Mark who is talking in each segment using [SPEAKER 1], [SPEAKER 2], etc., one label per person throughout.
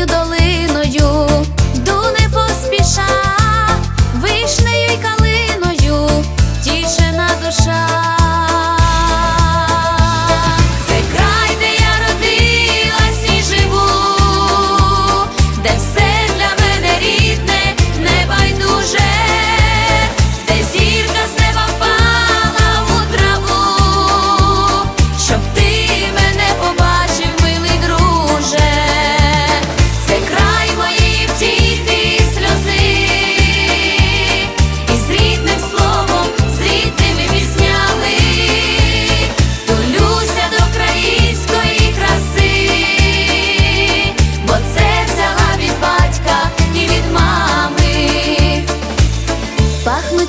[SPEAKER 1] meio dolorido.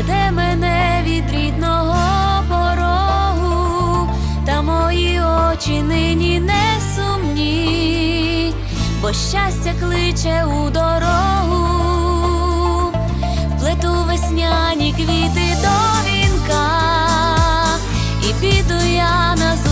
[SPEAKER 1] веде мене від рідного порогу, та мої очі нині не сумні, бо щастя кличе у дорогу, плету весняні квіти до вінка, і піду я на зустріч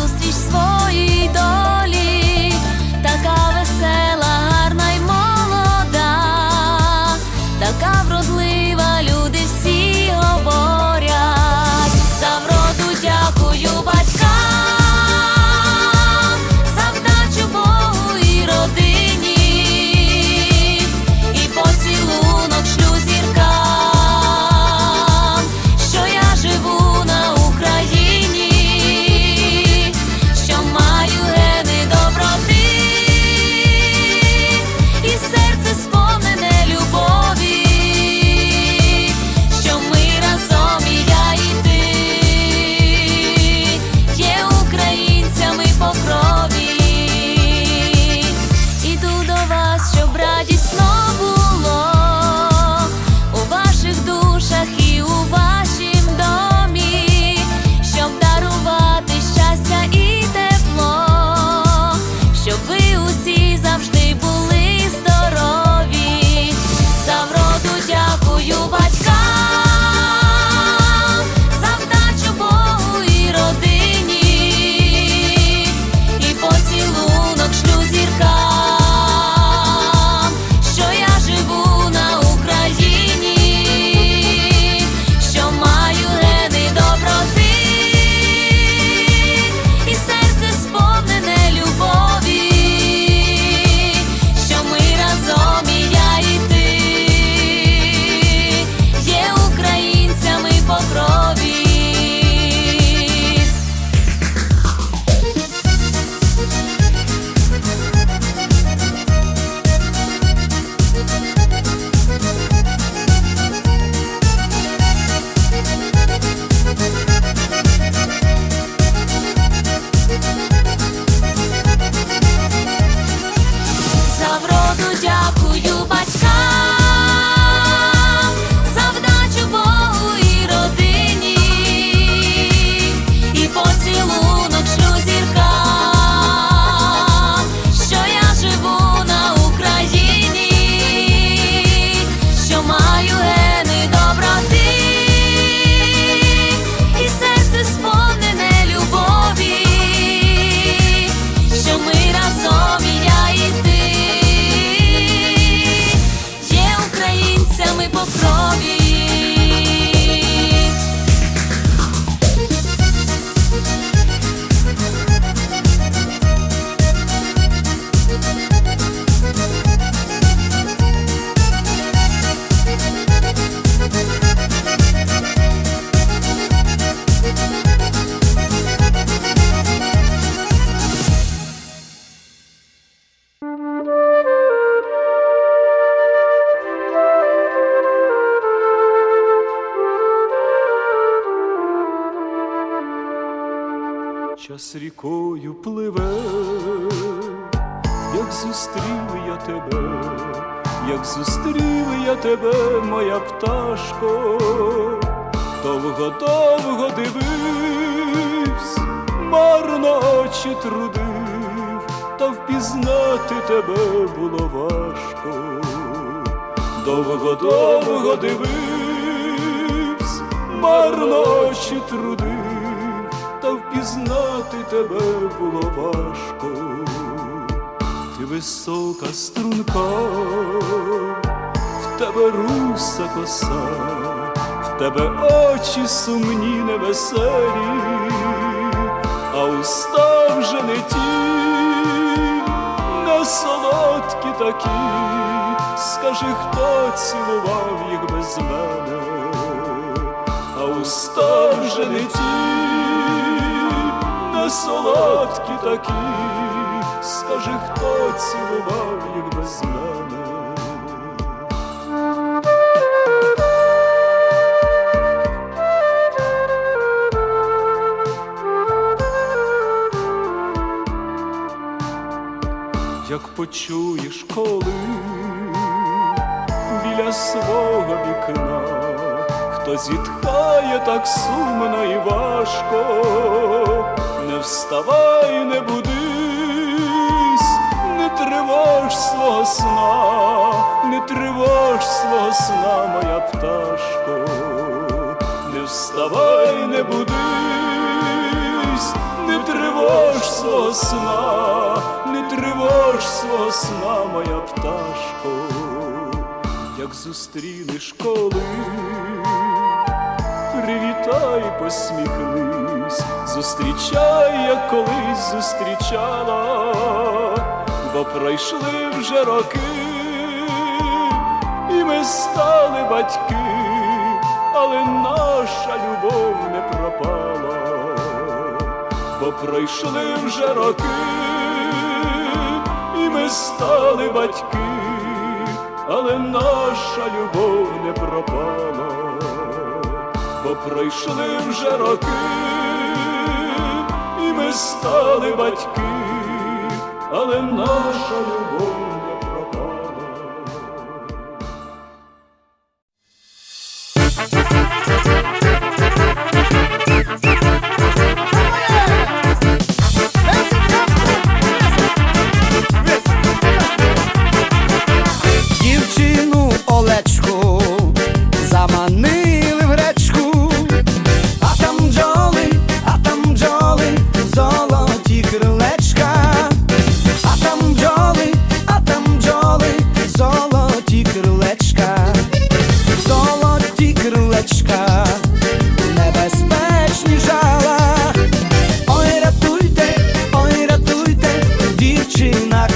[SPEAKER 2] час рікою пливе, як зустрів я тебе, як зустрів я тебе, моя пташко, довго-довго дивився, марно очі трудив, та впізнати тебе було важко. Довго-довго дивився, марно очі трудив, та впізнати тебе було важко. Ти висока струнка, в тебе руса коса, в тебе очі сумні невеселі, а уста вже не ті, не солодкі такі, скажи, хто цілував їх без мене, а уста вже не ті, солодкі такі, скажи, хто цілував їх без мене. як почуєш, коли біля свого вікна хто зітхає так сумно і важко, не вставай, не будись, не тривож свого сна, не тривож свого сна, моя пташко, не вставай, не будись, не тривож свого сна, не тривож свого сна, моя пташко, як зустрінеш коли, привітай, посміхнись, зустрічай, колись зустрічала, бо пройшли вже роки, і ми стали батьки, але наша любов не пропала. Бо пройшли вже роки, і ми стали батьки, але наша любов не пропала, бо пройшли вже роки, стали батьки, але наша любов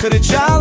[SPEAKER 3] кричать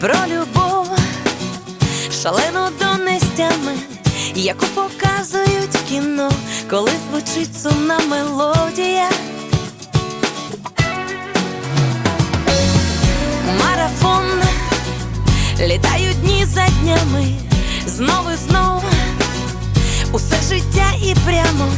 [SPEAKER 4] про любов, шалену донестями, яку показують в кіно, коли звучить сумна мелодія. Марафон літають дні за днями, знову і знову. Усе життя і прямо